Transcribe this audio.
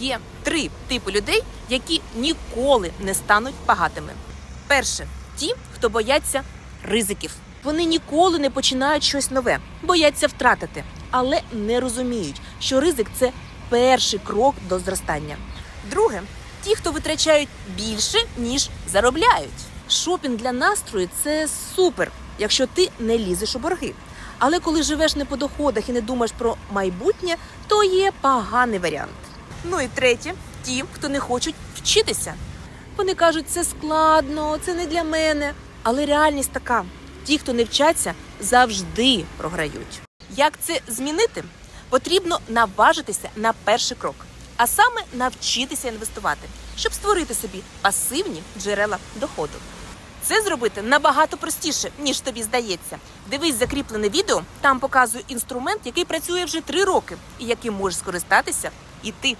Є три типи людей, які ніколи не стануть багатими. Перше, ті, хто бояться ризиків. Вони ніколи не починають щось нове, бояться втратити, але не розуміють, що ризик це перший крок до зростання. Друге, ті, хто витрачають більше, ніж заробляють. Шопінг для настрою це супер, якщо ти не лізеш у борги. Але коли живеш не по доходах і не думаєш про майбутнє, то є поганий варіант. Ну і третє, ті, хто не хочуть вчитися. Вони кажуть, це складно, це не для мене. Але реальність така: ті, хто не вчаться, завжди програють. Як це змінити? Потрібно наважитися на перший крок, а саме навчитися інвестувати, щоб створити собі пасивні джерела доходу. Це зробити набагато простіше, ніж тобі здається. Дивись закріплене відео, там показую інструмент, який працює вже три роки і яким можеш скористатися і ти.